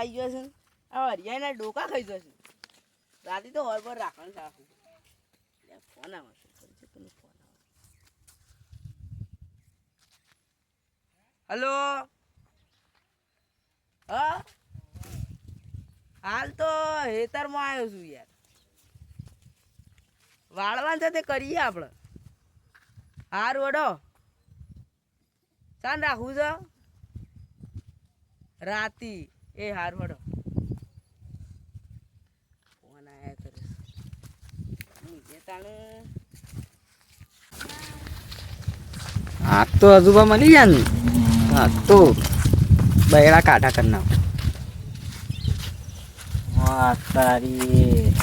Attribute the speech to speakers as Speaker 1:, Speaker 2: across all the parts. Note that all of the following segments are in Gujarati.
Speaker 1: આવી ગયો છે આ હરિયાના ડોકા ખાઈ જશે રાતે તો હોર પર રાખવાનું રાખું ફોન આવે છે ખરી છે પેલો ફોન હલો? હા? હાલ તો હેતરમાં આવ્યો છું યાર. વાળવાનું છે તે કરીએ આપણે. હાર વડો. ચાન રાખવું છે? રાતી. એ હાર વડો ફોન આયા કરે. નીચે તાણે
Speaker 2: આગ તો હજુબા મળી જાય ને? આગ તો બૈરા કાઢા કરી નાખો. તારી.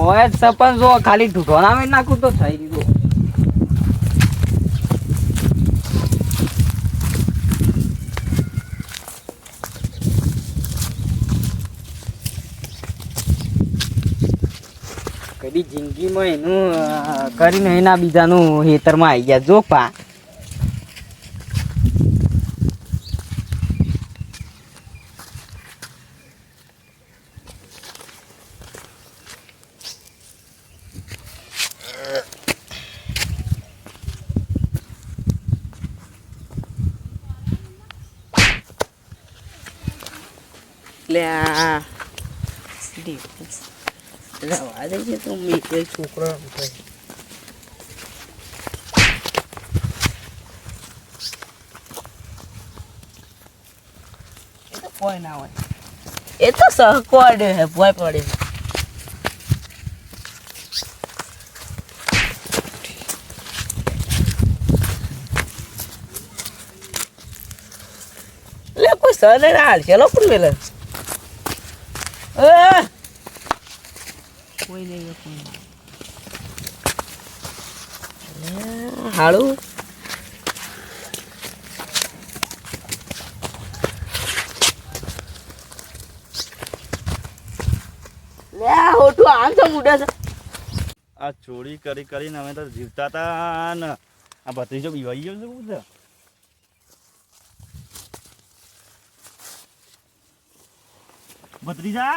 Speaker 2: ઓય સરપંચ જો ખાલી ઢૂંઢોણા માં નાખું તો થઈ ગયું. કદી જિંદગીમાં એનું કરીને એના બીજાનું હેતરમાં આવી ગયા. જો પા.
Speaker 1: લે રવા તો મેં કોઈ છોકરો ના હોય. એ તો સહકોડ હે ભોય પડે. લે કોઈ સહ ને હાલ ચલો પણ વેલે કોઈ નહીં કોઈ નહીં હાળું આમ તો છે.
Speaker 3: આ ચોરી કરી કરીને અમે તો જીવતા હતા ને. આ ભત્રીજો બીવાઈ ગયો છે બધા ભત્રીજા?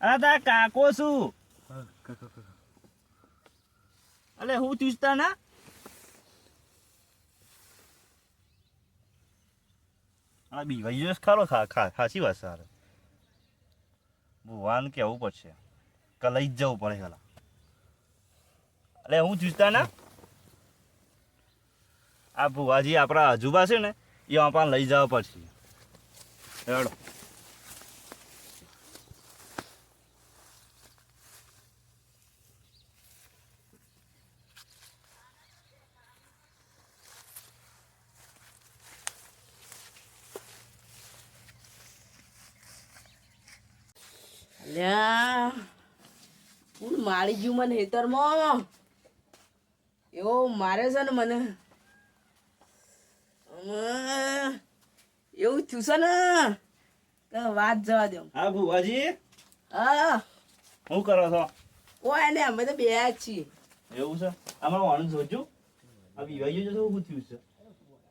Speaker 3: અરે તા કાકો શું અલે હું ચૂસતા ના? આ બીવાઈ ગયો છે ખરો ખા ખા ખાસી વાત સારે ભુવાન કેવું પડશે. કે લઈ જ જવું પડે પેલા અરે હું ચૂસતા ના? આ ભુવાજી આપણા હજુબા છે ને એ આપણને લઈ જવા પડશે. હેડો.
Speaker 1: અલ્યા. હું મારી ગયું મને હેતરમાં? એવો મારે છે ને મને. એવું થયું છે ને? કે વાત જવા દો.
Speaker 3: હા ભુવાજી?
Speaker 1: હા.
Speaker 3: શું કરો છો?
Speaker 1: કોઈ ને અમે તો બે જ છીએ.
Speaker 3: એવું છે? અમારો વાણું જોજો. આ બીવાઈ ગયો તો શું થયું છે.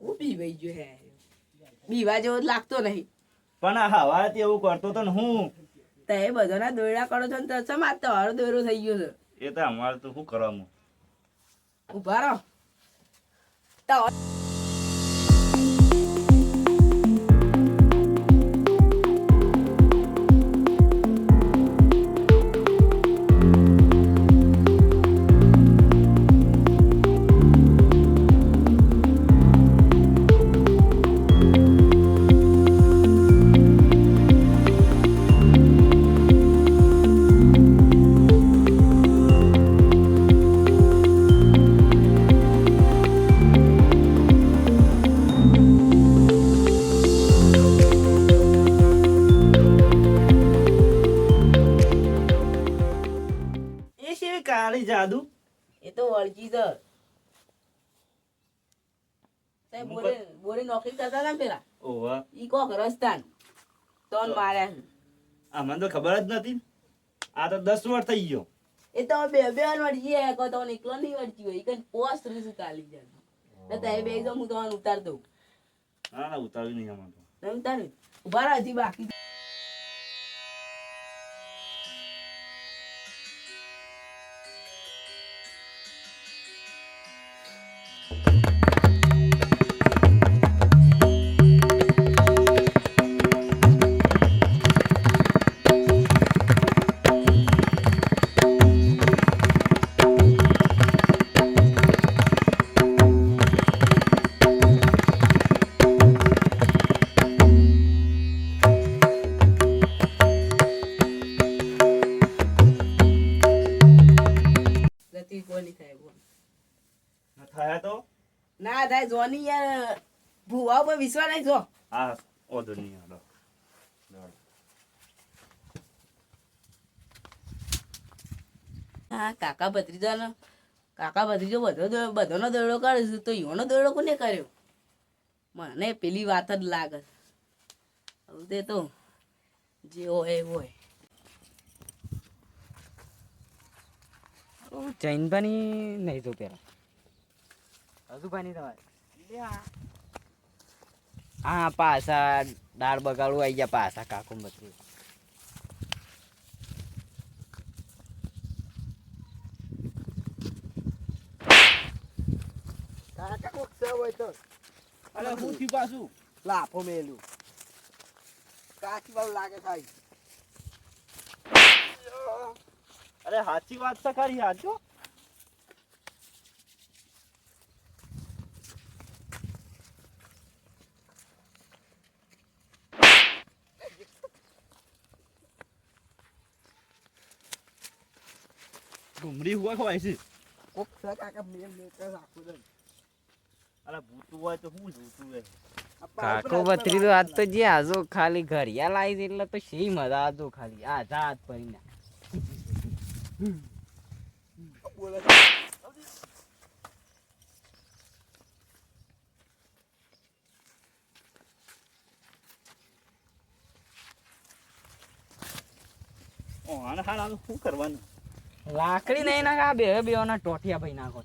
Speaker 1: હું બીવાઈ ગયો હે? બીવા જેવો લાગતો નહીં.
Speaker 3: પણ આ હવાથી એવું કરતો તો ને હું?
Speaker 1: તો બધાના દોયડા કરો છો ને તો ચમ આ તમારો દોયરો થઈ ગયો છે?
Speaker 3: એ તો અમારે તો શું કરવાનું?
Speaker 1: ઊભા રહો. તો તે બોરે બોરે નોકરી કરતા હતા ને પેલા?
Speaker 3: ઓવા
Speaker 1: ઈ કોક રસ્તાન. તોન માર્યા છે.
Speaker 3: અમને તો ખબર જ નથી આ તો દસ વર્ષ થઈ ગયો.
Speaker 1: એ તો બે બે વાર વળગી કો તો એકલો નહીં વળગી હોય. કઈ પોસ્ટ રીસ ચાલી જાય તો તે બે જો હું તમને ઉતાર દઉં.
Speaker 3: ના ના ઉતારવી નહીં આમાં તો.
Speaker 1: નહીં ઊભા રહે હજી બાકી
Speaker 3: ના થાય
Speaker 1: જોની યાર ભૂવા ઉપર વિશ્વાસ નહીં જો.
Speaker 3: હા ઓધો નહીં હાલો
Speaker 1: હા કાકા ભત્રીજાનો કાકા ભત્રીજો બધો બધોનો દોડો કરે છે તો યોનો દોડો કોને કર્યો? મને પેલી વાત જ લાગે. હવે તે તો જે હોય એ હોય.
Speaker 2: જૈનભાની નહીં જો પેલા અજુભાની તમારે. હા. પાછા દાળ બગાડું આવી ગયા પાછા કાકુ બધી.
Speaker 4: કાકા છે હોય તો.
Speaker 3: અરે હું થયું પાછું?
Speaker 4: લાફો મેલું. કાચી વાળું લાગે થાય
Speaker 3: અરે સાચી વાત છે ખરી સાચો ડુમરી હુવા ખવાય છે
Speaker 4: કોક છે કાકા મેલ મેલ કરે રાખું દે
Speaker 3: અરે ભૂતું હોય તો શું જોતું હોય
Speaker 2: કાકો બત્રી તો આજ તો જે આજો ખાલી ઘડિયા લાવી છે એટલે તો શી મજા આજો ખાલી આ જાત પડી
Speaker 4: ના
Speaker 3: ઓ હાલ શું કરવાનું
Speaker 2: લાકડી નહીં નાખે આ બે બે ટોટિયા ભાઈ નાખો.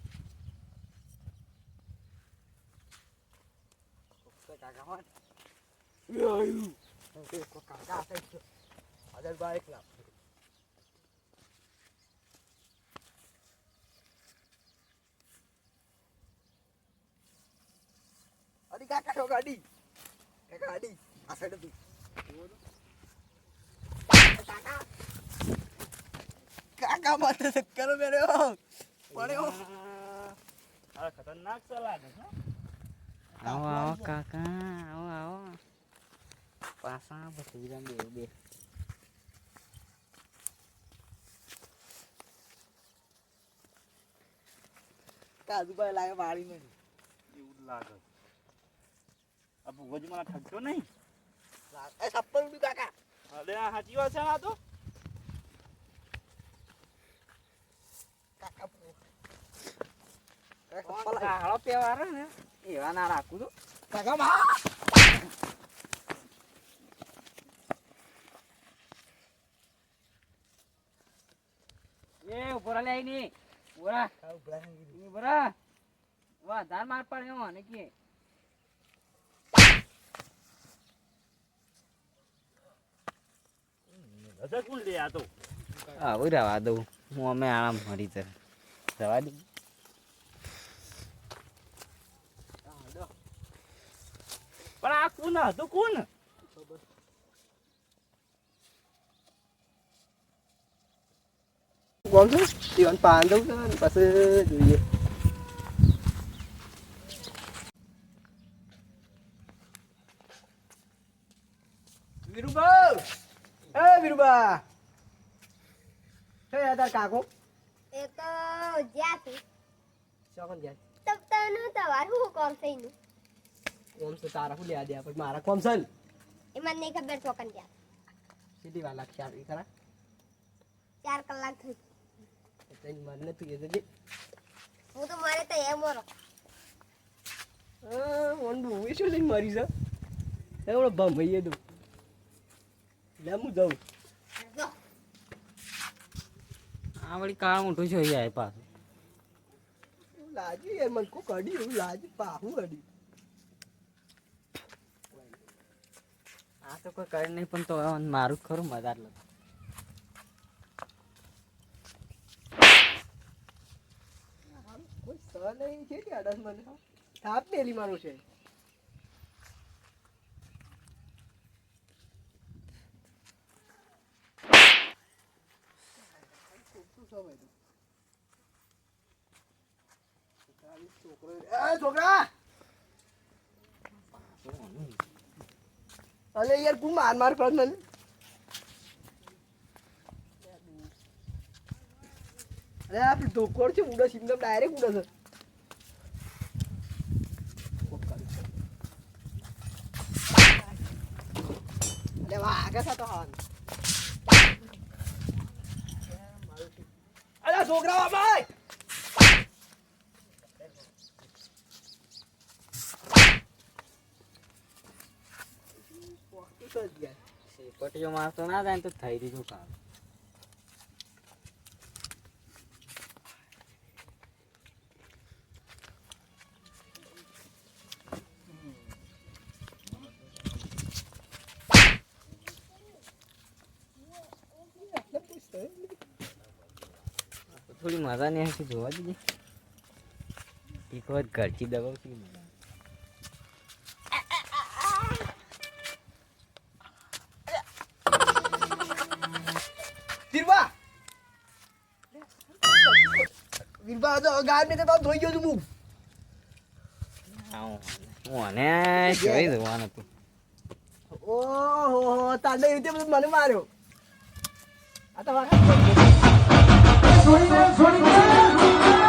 Speaker 4: છે કાકા તો ગાડી કાકા ગાડી. આ સાઈડ હતી કાકા કાકા માથે ચક્કર મેર્યો પડ્યો.
Speaker 3: આ ખતરનાક લાગે છે
Speaker 2: આવો આવો કાકા આવો આવો. પાસા ભતીરા બે બે.
Speaker 4: કાજુભાઈ લાગે વાળી નહીં.
Speaker 3: એવું લાગે. આ ભૂગોજી મને ઠગતો નહીં?
Speaker 4: એ સપ્પલ બી કાકા.
Speaker 3: અરે આ સાચી વાત છે આ તો
Speaker 4: કાકા કાકા સપ્પલ લાગે.
Speaker 2: કાળો પહેવારો ને એવા રાખું તો
Speaker 4: કાકા માં
Speaker 2: એ ની ઉપરા ઉપરા વાહ માર પડ્યો ને કે
Speaker 3: રજા કોણ લે આ તો
Speaker 2: રવા દઉં હું અમે આરામ મળી તર જવા દઉં
Speaker 3: પણ આ કોણ હતું? કોણ?
Speaker 4: કોણ છે? જીવન દઉં છે પછી જોઈએ. વીરુબા! એ વીરુબા! તાર કાકો?
Speaker 5: એ તો જ્યાંથી.
Speaker 4: ચોકન જાય
Speaker 5: તબ તનું તવાર હું કોમ થઈનું?
Speaker 4: કોમ સે તારા હું લેવા દે પણ મારા કોમ સન
Speaker 5: એ મને નહીં ખબર ચોકન જ્યાં
Speaker 4: સીધી વાલા લાગશે ઈ કરા
Speaker 5: ચાર કલાક થઈ
Speaker 4: તઈ મને તું એ દે
Speaker 5: હું તો મારે તો એ મોરો
Speaker 4: ઓન બહુ શું લઈને મરી જા એવડો ભમાઈએ તું. લે હું જાઉં.
Speaker 2: આ વળી કાળ છે જાય પાછું.
Speaker 4: એવું લાગ્યું યાર મને કોક અડી એવું લાગ્યું. પાહું અડી?
Speaker 2: આ તો કોઈ કરે નહીં પણ તો મારું ખરું મજા જ
Speaker 4: કોઈ સહ નહીં છે કે અડસ મને? થાપ મેલી મારું છે. એ છોકરા અલે યાર તું માર માર કર મને અરે આ ધોકોડ છે ઉડે સિંગમ ડાયરેક્ટ ઉડે છે અરે વાગે છે તો હાલ અરે છોકરા ભાઈ!
Speaker 2: પટીઓ મારતો ના જાય ને તો થઈ દીધું કામ. થોડી મજા નહીં હશે જોવા દીધી એક વાર ઘરથી દબાવતી છે
Speaker 4: વીરબા! વીરબા તો ગાય ને તો ધોઈ ગયો તું હું
Speaker 2: અને જોઈ જવાનું હતું.
Speaker 4: ઓહો તાને રીતે બધું મને માર્યો. આ તો Swing, swing, swing.